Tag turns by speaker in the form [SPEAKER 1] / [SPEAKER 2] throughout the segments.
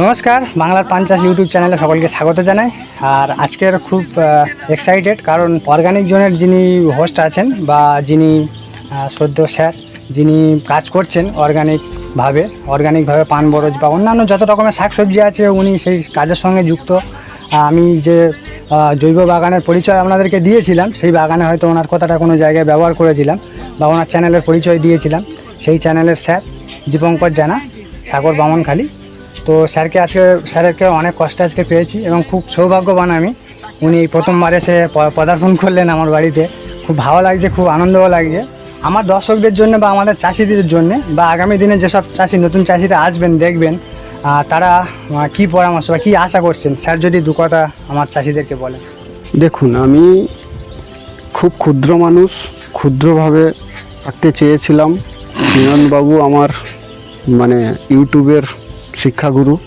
[SPEAKER 1] নমস্কার, বাংলার পাঞ্চাশ ইউটিউব চ্যানেলে সকলকে স্বাগত জানাই। আর আজকের খুব এক্সাইটেড কারণ অর্গানিক জোনের যিনি হোস্ট আছেন বা যিনি সদ্য স্যার যিনি কাজ করছেন অর্গানিকভাবে অর্গানিকভাবে পান, বরজ বা অন্যান্য যত রকমের শাকসবজি আছে উনি সেই কাজের সঙ্গে যুক্ত। আমি যে জৈব বাগানের পরিচয় আপনাদেরকে দিয়েছিলাম, সেই বাগানে হয়তো ওনার কথাটা কোনো জায়গায় ব্যবহার করেছিলাম বা ওনার চ্যানেলের পরিচয় দিয়েছিলাম। সেই চ্যানেলের স্যার দীপঙ্কর জানা, সাগর বামনখালী। তো স্যারকে আজকে, স্যারকে অনেক কষ্ট আজকে পেয়েছি এবং খুব সৌভাগ্যবান আমি। উনি প্রথমবার এসে পদার্পণ করলেন আমার বাড়িতে। খুব ভালো লাগছে, খুব আনন্দও লাগছে। আমার দর্শকদের জন্য বা আমাদের চাষিদের জন্য বা আগামী দিনে যেসব চাষি, নতুন চাষিরা আসবেন, দেখবেন তারা কি পরামর্শ বা কী আশা করছেন? স্যার যদি দু কথা আমার চাষিদেরকে বলেন।
[SPEAKER 2] দেখুন, আমি খুব ক্ষুদ্র মানুষ, ক্ষুদ্রভাবে থাকতে চেয়েছিলাম। বিননবাবু আমার মানে ইউটিউবের শিক্ষাগুরু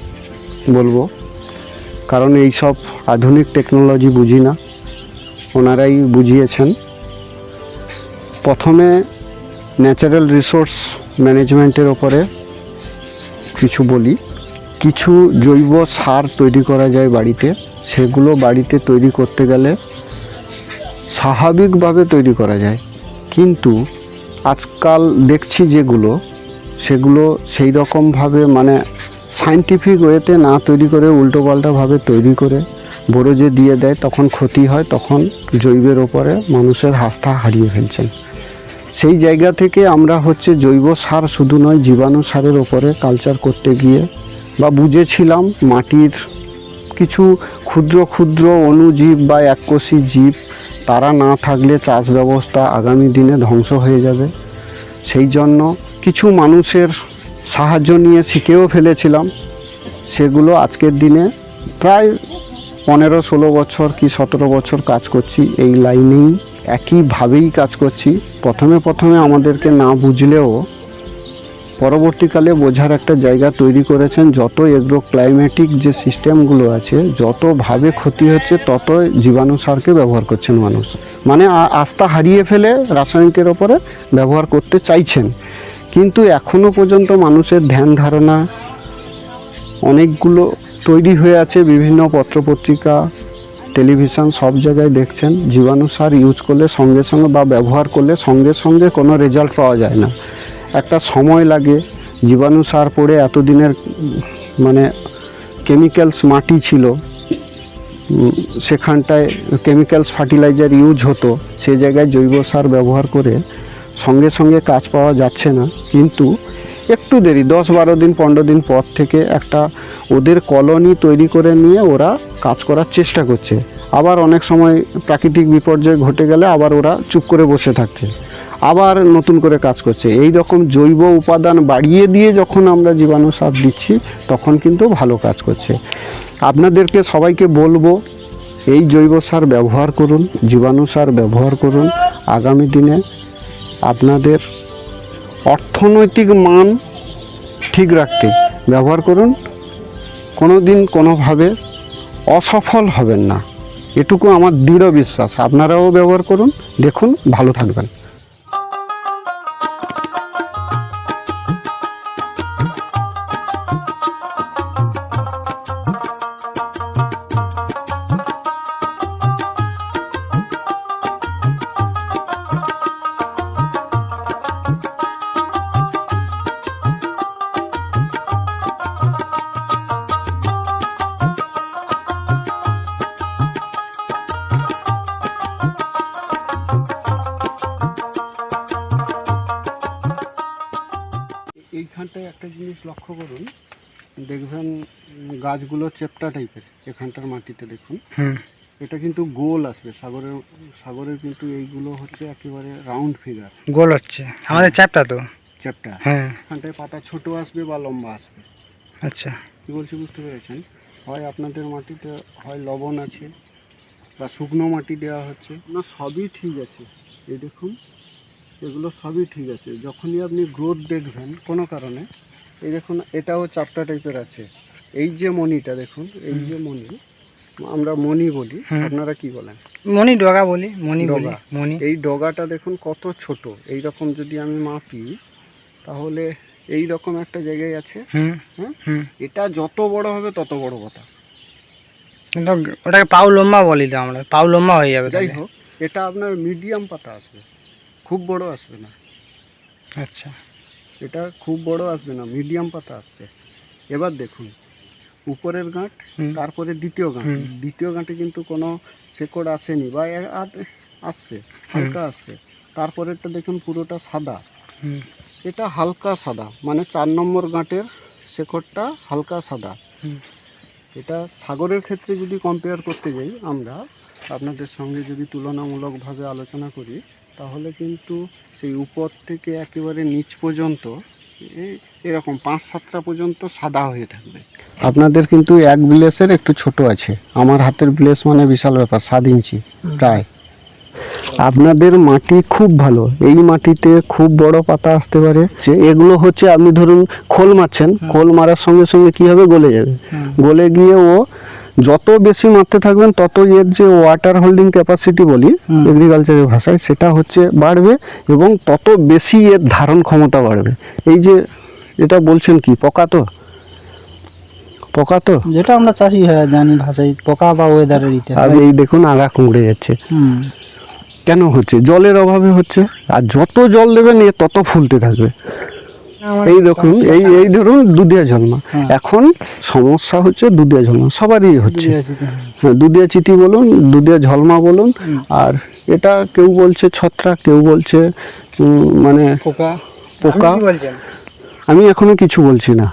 [SPEAKER 2] বলব। কারণ এই সব আধুনিক টেকনোলজি বুঝি না। ওনারাই বুঝিয়েছেন। প্রথমে ন্যাচারাল রিসোর্স ম্যানেজমেন্টের ওপরে কিছু বলি। কিছু জৈব সার তৈরি করা যায় বাড়িতে। সেগুলো বাড়িতে তৈরি করতে গেলে স্বাভাবিকভাবে তৈরি করা যায়। কিন্তু আজকাল দেখছি যেগুলো, সেগুলো সেই রকমভাবে মানে সাইন্টিফিক ওয়েতে না তৈরি করে উল্টোপাল্টাভাবে তৈরি করে বরজে দিয়ে দেয়, তখন ক্ষতি হয়, তখন জৈবের ওপরে মানুষের আস্থা হারিয়ে ফেলছেন। সেই জায়গা থেকে আমরা হচ্ছে জৈব সার শুধু নয়, জীবাণু সারের ওপরে কালচার করতে গিয়ে বা বুঝেছিলাম মাটির কিছু ক্ষুদ্র ক্ষুদ্র অণুজীব বা এককোষী জীব, তারা না থাকলে চাষ ব্যবস্থা আগামী দিনে ধ্বংস হয়ে যাবে। সেই জন্য কিছু মানুষের সাহায্য নিয়ে শিখেও ফেলেছিলাম। সেগুলো আজকের দিনে প্রায় পনেরো, ষোলো বছর কি সতেরো বছর কাজ করছি এই লাইনেই। একইভাবেই কাজ করছি। প্রথমে প্রথমে আমাদেরকে না বুঝলেও পরবর্তীকালে বোঝার একটা জায়গা তৈরি করেছেন যত এগ্রো ক্লাইমেটিক যে সিস্টেমগুলো আছে, যতভাবে ক্ষতি হচ্ছে তত জীবাণু সারকে ব্যবহার করছেন মানুষ। মানে আস্থা হারিয়ে ফেলে রাসায়নিকের ওপরে ব্যবহার করতে চাইছেন। কিন্তু এখনও পর্যন্ত মানুষের ধ্যান ধারণা অনেকগুলো তৈরি হয়ে আছে, বিভিন্ন পত্রপত্রিকা, টেলিভিশন সব জায়গায় দেখছেন। জীবাণু সার ইউজ করলে সঙ্গে সঙ্গে বা ব্যবহার করলে সঙ্গে সঙ্গে কোনো রেজাল্ট পাওয়া যায় না। একটা সময় লাগে, জীবাণু সার পড়ে এতদিনের মানে কেমিক্যালস মাটি ছিল সেখানটায় কেমিক্যালস ফার্টিলাইজার ইউজ হতো, সে জায়গায় জৈব সার ব্যবহার করে সঙ্গে সঙ্গে কাজ পাওয়া যাচ্ছে না। কিন্তু একটু দেরি, দশ বারো দিন, পনেরো দিন পর থেকে একটা ওদের কলোনি তৈরি করে নিয়ে ওরা কাজ করার চেষ্টা করছে। আবার অনেক সময় প্রাকৃতিক বিপর্যয় ঘটে গেলে আবার ওরা চুপ করে বসে থাকছে আবার নতুন করে কাজ করছে। এই রকম জৈব উপাদান বাড়িয়ে দিয়ে যখন আমরা জীবাণু সার দিচ্ছি, তখন কিন্তু ভালো কাজ করছে। আপনাদেরকে সবাইকে বলব, এই জৈব সার ব্যবহার করুন, জীবাণু সার ব্যবহার করুন। আগামী দিনে আপনাদের অর্থনৈতিক মান ঠিক রাখতে ব্যবহার করুন। কোনো দিন কোনোভাবে অসফল হবেন না। এটুকু আমার দৃঢ় বিশ্বাস। আপনারাও ব্যবহার করুন। দেখুন, ভালো থাকবেন। এইখানটায় একটা জিনিস লক্ষ্য করুন। দেখবেন গাছগুলো চেপটা টাইপের এখানটার মাটিতে দেখুন। এটা কিন্তু গোল আসবে সাগরের সাগরের কিন্তু এইগুলো হচ্ছে একেবারে রাউন্ড ফিগার।
[SPEAKER 1] গোল হচ্ছে। আমাদের চ্যাপটা তো।
[SPEAKER 2] চ্যাপটা
[SPEAKER 1] হ্যাঁ।
[SPEAKER 2] এখানটায় পাতা ছোট আসবে বা লম্বা আসবে।
[SPEAKER 1] আচ্ছা।
[SPEAKER 2] কী বলছি বুঝতে পেরেছেন? হয় আপনাদের মাটিতে হয় লবণ আছে বা শুকনো মাটি দেওয়া হচ্ছে। না সবই ঠিক আছে। এই দেখুন এগুলো সবই ঠিক আছে। যখনই আপনি গ্রোথ দেখবেন কোনো কারণে এই দেখুন এটাও চাপটা টাইপের আছে। এই যে মণিটা দেখুন এই যে মণি আমরা মণি বলি আপনারা কি বলেন?
[SPEAKER 1] মণি ডগা বলি মণি
[SPEAKER 2] ডগা।
[SPEAKER 1] মণি।
[SPEAKER 2] এই ডগাটা দেখুন কত ছোট। এই রকম যদি আমি মাপি তাহলে এই রকম একটা জায়গায় আছে।
[SPEAKER 1] হুম।
[SPEAKER 2] হ্যাঁ?
[SPEAKER 1] হুম।
[SPEAKER 2] এটা যত বড় হবে তত বড় কথা।
[SPEAKER 1] ওটাকে পাউ লম্বা বলি তো আমরা পাউ লম্বা হয়ে যাবে
[SPEAKER 2] যাই হোক এটা আপনার মিডিয়াম পাতা আসবে। খুব বড় আসবে না।
[SPEAKER 1] আচ্ছা।
[SPEAKER 2] এটা খুব বড় আসবে না মিডিয়াম পাতা আসছে। এবার দেখুন উপরের গাঁট তারপরে দ্বিতীয় গাঁট। দ্বিতীয় গাঁটে কিন্তু কোনো শেকড় আসেনি বা আসছে হালকা আসছে। তারপরেরটা দেখুন পুরোটা সাদা। এটা হালকা সাদা মানে চার নম্বর গাঁটের শেকড়টা হালকা সাদা। এটা সাগরের ক্ষেত্রে যদি কম্পেয়ার করতে যাই আমরা আপনাদের সঙ্গে যদি তুলনামূলকভাবে আলোচনা করি তাহলে কিন্তু সেই উপর থেকে একেবারে নিচ পর্যন্ত এই- এরকম পাঁচ সাতটা পর্যন্ত সাদা হয়ে থাকবে। আপনাদের কিন্তু এক ব্লেসের একটু ছোট আছে। আমার হাতের ব্লেস মানে বিশাল ব্যাপার সাত ইঞ্চি প্রায়। আপনাদের মাটি খুব ভালো। এই মাটিতে খুব বড় পাতা আসতে পারে। যে এগুলো হচ্ছে আপনি ধরুন খোল মারছেন খোল মারার সঙ্গে সঙ্গে কি হবে? গলে যাবে। গলে গিয়ে ও যত বেশি মারতে থাকবেন তত এর যে ওয়াটার হোল্ডিং ক্যাপাসিটি বলি এগ্রিকালচারের ভাষায় সেটা হচ্ছে বাড়বে এবং তত বেশি এর ধারণ ক্ষমতা বাড়বে। এই যে এটা বলছেন কি পোকা তো? পোকা তো?
[SPEAKER 1] যেটা আমরা চাষি হয়ে জানি ভাষায় পোকা বা ওয়েদারের ইতে
[SPEAKER 2] আর এই দেখুন আগা কুঁকড়ে যাচ্ছে। কেন হচ্ছে? জলের অভাবে হচ্ছে। আর যত জল দেবেন এ তত ফুলতে থাকবে। এই দেখুন এই এই ধরুন দুধিয়া ঝলমা।
[SPEAKER 1] হ্যাঁ।
[SPEAKER 2] এখন সমস্যা হচ্ছে দুধিয়া ঝলমা সবারই হচ্ছে। হ্যাঁ দুধিয়া চিঠি বলুন দুধিয়া ঝলমা বলুন আর এটা কেউ বলছে ছত্রাক কেউ বলছে মানে
[SPEAKER 1] পোকা।
[SPEAKER 2] আমি এখনও কিছু বলছি না।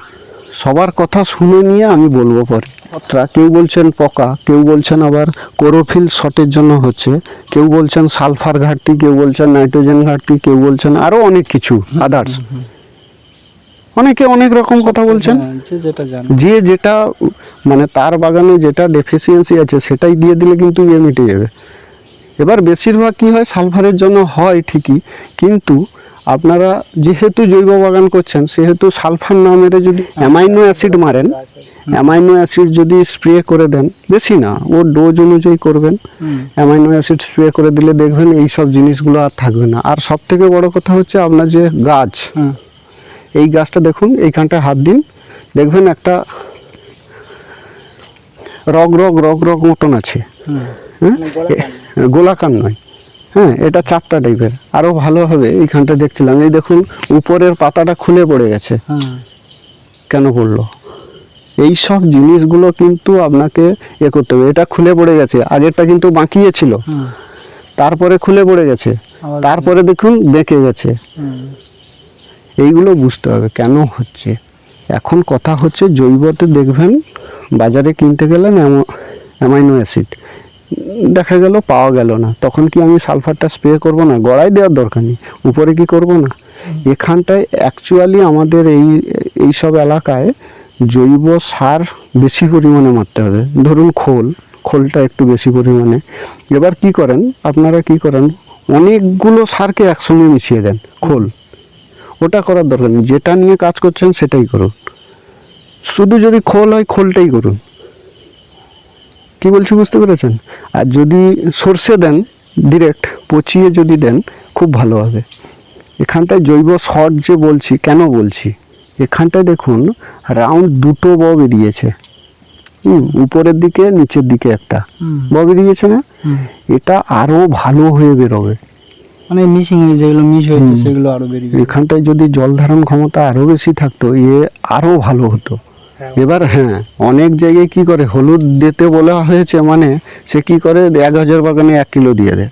[SPEAKER 2] সবার কথা শুনে নিয়ে আমি বলব পরে। ছত্রাক কেউ বলছেন পোকা কেউ বলছেন আবার কোরোফিল শটের জন্য হচ্ছে। কেউ বলছেন সালফার ঘাটতি কেউ বলছেন নাইট্রোজেন ঘাটতি কেউ বলছেন আরও অনেক কিছু আদার্স অনেকে অনেক রকম কথা বলছেন।
[SPEAKER 1] হ্যাঁ, যে যেটা
[SPEAKER 2] মানে তার বাগানে যেটা ডেফিসিয়েন্সি আছে সেটাই দিয়ে দিলে কিন্তু ইয়ে মিটে যাবে। এবার বেশিরভাগ কি হয় সালফারের জন্য হয় ঠিকই কিন্তু আপনারা যেহেতু জৈব বাগান করছেন সেহেতু সালফার না মেরে যদি অ্যামাইনো অ্যাসিড মারেন অ্যামাইনো অ্যাসিড যদি স্প্রে করে দেন বেশি না ও ডোজ অনুযায়ী করবেন। অ্যামাইনো অ্যাসিড স্প্রে করে দিলে দেখবেন এই সব জিনিসগুলো আর থাকবে না। আর সব থেকে বড় কথা হচ্ছে আপনার যে গাছ
[SPEAKER 1] হুম
[SPEAKER 2] এই গাছটা দেখুন এইখানটা হাত দিন। দেখবেন একটা রগ রগ রগ রগ মতন আছে। হ্যাঁ? গোলাকার নয়। হ্যাঁ এটা চারটা টাইপের। আরও ভালো হবে এইখানটা দেখছিলাম। এই দেখুন উপরের পাতাটা খুলে পড়ে গেছে। কেন পড়ল? এই সব জিনিসগুলো কিন্তু আপনাকে এ করতে হবে। এটা খুলে পড়ে গেছে আগেরটা কিন্তু বাঁকিয়ে ছিল। তারপরে খুলে পড়ে গেছে। তারপরে দেখুন বেঁকে গেছে। এইগুলো বুঝতে হবে কেন হচ্ছে? এখন কথা হচ্ছে জৈবতে দেখবেন বাজারে কিনতে গেলেন অ্যামাইনো অ্যাসিড। দেখা গেল পাওয়া গেল না। তখন কি আমি সালফারটা স্প্রে করব না? গড়াই দেওয়ার দরকার নেই। উপরে কি করব না? এখানটায় অ্যাকচুয়ালি আমাদের এই এই সব এলাকায় জৈব সার বেশি পরিমাণে মারতে হবে। ধরুন খোল খোলটা একটু বেশি পরিমাণে। এবার কি করেন? আপনারা কি করেন? অনেকগুলো সারকে একসঙ্গে মিশিয়ে দেন খোল। ওটা করার দরকার নেই। যেটা নিয়ে কাজ করছেন সেটাই করুন। শুধু যদি খোল হয় খোলটাই করুন। কি বলছি বুঝতে পেরেছেন? আর যদি সর্ষে দেন ডিরেক্ট পচিয়ে যদি দেন খুব ভালো হবে। এখানটায় জৈব শট যে বলছি কেন বলছি? এখানটায় দেখুন রাউন্ড দুটো ব বেরিয়েছে। হুম উপরের দিকে নিচের দিকে একটা। ব বেরিয়েছে না? এটা আরও ভালো হয়ে বেরোবে।
[SPEAKER 1] মানে মিশিং হয়ে যেগুলো মিশ হয়েছে সেগুলো আরও যাবে
[SPEAKER 2] এখানটায় যদি জল ধারণ ক্ষমতা আরও বেশি থাকতো এ আরও ভালো হতো। এবার হ্যাঁ অনেক জায়গায় কি করে হলুদ দিতে বলা হয়েছে মানে সে কি করে এক হাজার বাগানে এক কিলো দিয়ে দেয়।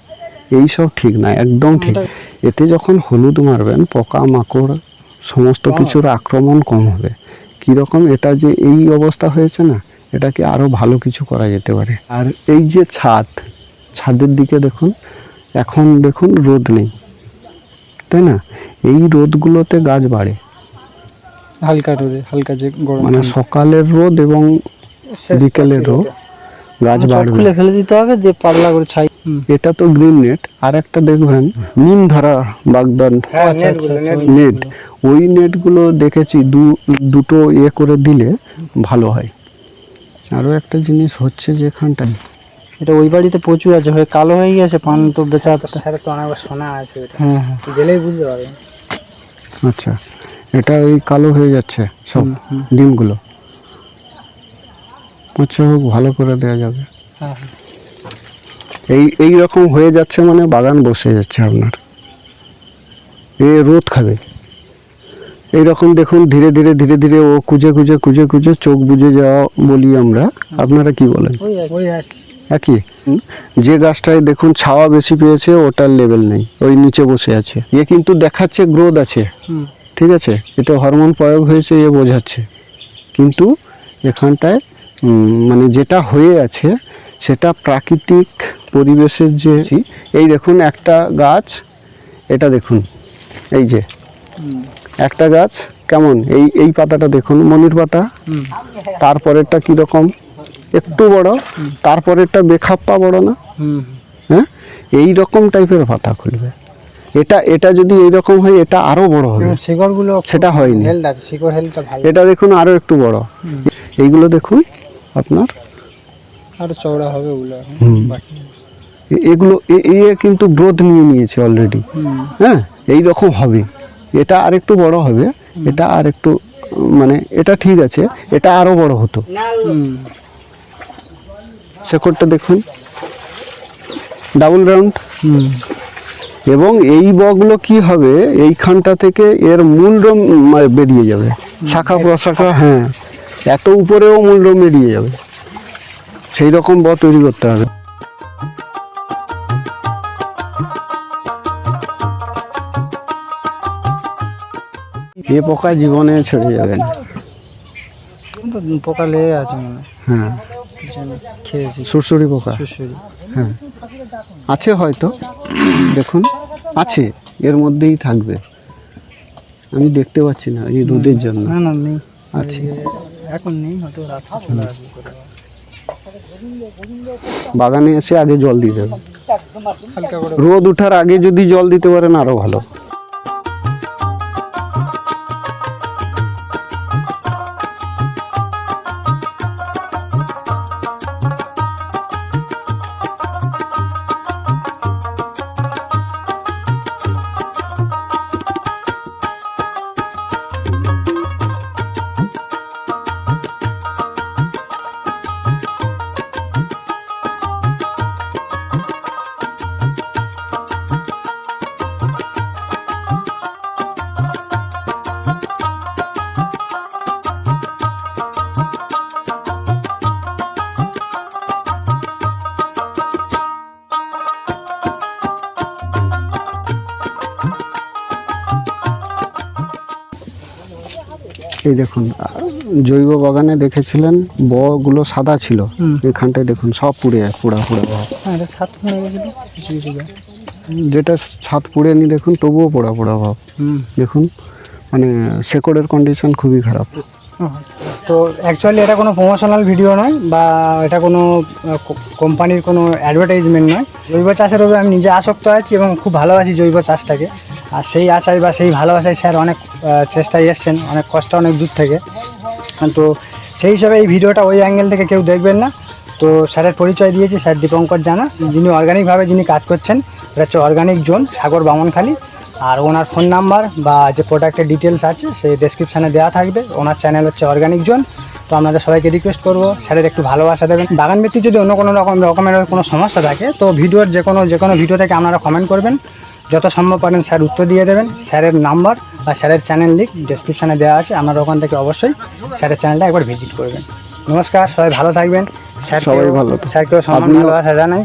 [SPEAKER 2] এই সব ঠিক না একদম ঠিক। এতে যখন হলুদ মারবেন পোকা মাকড় সমস্ত কিছুর আক্রমণ কম হবে। কীরকম এটা যে এই অবস্থা হয়েছে না এটাকে আরও ভালো কিছু করা যেতে পারে। আর এই যে ছাদ ছাদের দিকে দেখুন এখন দেখুন রোদ নেই তাই না? এই রোদগুলোতে গাছ বাড়ে।
[SPEAKER 1] হালকা রোদে হালকা যে গরম
[SPEAKER 2] মানে সকালের রোদ এবং বিকেলের রোদ গাছ
[SPEAKER 1] সব
[SPEAKER 2] বাড়বে।
[SPEAKER 1] খুলে ফেলে দিতে হবে দিয়ে পাতলা করে ছাই।
[SPEAKER 2] এটা তো গ্রিন নেট আর একটা দেখবেন মিন ধরা বাগদান
[SPEAKER 1] আচ্ছা, আচ্ছা, আচ্ছা,
[SPEAKER 2] নেট ওই নেটগুলো দেখেছি দু দুটো ইয়ে করে দিলে ভালো হয়। আরও একটা জিনিস হচ্ছে যেখানটায়
[SPEAKER 1] এটা ওই বাড়িতে প্রচুর আছে হয়ে কালো হয়ে গেছে পান তো বেচা স্যার তো অনেকবার শোনা আছে এটা
[SPEAKER 2] হ্যাঁ হ্যাঁ
[SPEAKER 1] গেলেই বুঝতে পারবে।
[SPEAKER 2] আচ্ছা এটা ওই কালো হয়ে যাচ্ছে সব। ডিমগুলো। আচ্ছা হোক ভালো করে দেওয়া যাবে।
[SPEAKER 1] হ্যাঁ হ্যাঁ।
[SPEAKER 2] এই এই রকম হয়ে যাচ্ছে মানে বাগান বসে যাচ্ছে আপনার। এ রোদ খাবে। এই রকম দেখুন ধীরে ধীরে ধীরে ধীরে ও কুজে কুজে কুজে কুজে চোখ বুজে যাওয়া বলি আমরা। আপনারা কি বলেন?
[SPEAKER 1] ওই ওই এক
[SPEAKER 2] একই? যে গাছটায় দেখুন ছাওয়া বেশি পেয়েছে ওটার লেভেল নেই ওই নিচে বসে আছে। এ কিন্তু দেখাচ্ছে গ্রোথ আছে। ঠিক আছে? এটা হরমোন প্রয়োগ হয়েছে এ বোঝাচ্ছে। কিন্তু এখানটায় মানে যেটা হয়ে আছে সেটা প্রাকৃতিক পরিবেশের যে এই দেখুন একটা গাছ এটা দেখুন এই যে। একটা গাছ কেমন? এই এই পাতাটা দেখুন মনির পাতা। তারপরেরটা কীরকম? একটু বড় তারপরেরটা বেখাপ্পা বড় না? হ্যাঁ? এই রকম টাইপের পাতা খুলবে। এটা এটা যদি এই রকম হয় এটা আরও বড় হবে।
[SPEAKER 1] শিকড়গুলো
[SPEAKER 2] সেটা হয়নি।
[SPEAKER 1] শিকড় হেলথটা ভালো।
[SPEAKER 2] এটা দেখুন আরও একটু বড়। এইগুলো দেখুন আপনার।
[SPEAKER 1] আরও চওড়া হবে ওগুলো। বাকি
[SPEAKER 2] এগুলো এ- এ কিন্তু গ্রোথ নিয়ে নিয়েছে অলরেডি হ্যাঁ? এই রকম হবে। এটা আর একটু বড় হবে। এটা আর একটু মানে এটা ঠিক আছে। এটা আরও বড় হতো। শেকড়টা দেখুন। ডাবল রাউন্ড এবং এই বগুলো কি হবে এইখানটা থেকে এর মূল মূলরম বেরিয়ে যাবে। শাখা প্রশাখা হ্যাঁ। এত উপরেও মূলরম বেরিয়ে যাবে। সেই রকম ব তৈরি করতে হবে। এ পোকা জীবনে ছেড়ে যাবে না।
[SPEAKER 1] পোকা লেগে আছে মনে হ্যাঁ। খেয়েছি।
[SPEAKER 2] সুরসুরি পোকা? হ্যাঁ। আছে হয়তো। দেখুন আছে। এর মধ্যেই থাকবে। আমি দেখতে পাচ্ছি না এই রোদের জন্য।
[SPEAKER 1] না না নেই।
[SPEAKER 2] আছে।
[SPEAKER 1] এখন নেই হয়তো রাত্রে
[SPEAKER 2] বাগানে এসে আগে জল
[SPEAKER 1] হালকা করে।
[SPEAKER 2] রোদ ওঠার আগে যদি জল দিতে পারেন আরও ভালো। এই দেখুন জৈব বাগানে দেখেছিলেন বগুলো সাদা ছিল। এখানটায় দেখুন সব পুড়ে পুড়া পুড়া ভাব
[SPEAKER 1] হ্যাঁ গেছিল কিছু গাছ।
[SPEAKER 2] যেটা ছাদ পুড়ে নি দেখুন তবুও পোড়া পোড়া ভাব। দেখুন মানে শেকড়ের কন্ডিশন খুবই খারাপ।
[SPEAKER 1] তো অ্যাকচুয়ালি এটা কোনো প্রমোশনাল ভিডিও নয় বা এটা কোনো কোম্পানির কোনো অ্যাডভার্টাইজমেন্ট নয়। জৈব চাষের উপরে আমি নিজে আসক্ত আছি এবং খুব ভালোবাসি জৈব চাষটাকে। আর সেই আশায় বা সেই ভালোবাসায় স্যার অনেক চেষ্টায় এসছেন, অনেক কষ্ট, অনেক দূর থেকে। তো সেই হিসাবে এই ভিডিওটা ওই অ্যাঙ্গেল থেকে কেউ দেখবেন না। তো স্যারের পরিচয় দিয়েছি, স্যার দীপঙ্কর জানা, যিনি অর্গানিকভাবে যিনি কাজ করছেন, এটা হচ্ছে অর্গানিক জোন সাগর বামনখালী। আর ওনার ফোন নাম্বার বা যে প্রোডাক্টের ডিটেলস আছে, সেই ডেসক্রিপশানে দেওয়া থাকবে। ওনার চ্যানেল হচ্ছে অর্গানিক জোন তো আপনাদের সবাইকে রিকোয়েস্ট করব, স্যারের একটু ভালোবাসা দেবেন। বাগান ভিত্তিক যদি অন্য কোনো রকম রকমের কোনো সমস্যা থাকে, তো ভিডিওর যে কোনো যে কোনো ভিডিও থেকে আপনারা কমেন্ট করবেন। যত সম্ভব পারেন স্যার উত্তর দিয়ে দেবেন। স্যারের নাম্বার বা স্যারের চ্যানেল লিঙ্ক ডিসক্রিপশানে দেওয়া আছে। আপনারা ওখান থেকে অবশ্যই স্যারের চ্যানেলটা একবার ভিজিট করবেন। নমস্কার সবাই ভালো থাকবেন। স্যার
[SPEAKER 2] সবাই ভালো।
[SPEAKER 1] স্যারকেও সম্মান ভালোবাসা জানাই।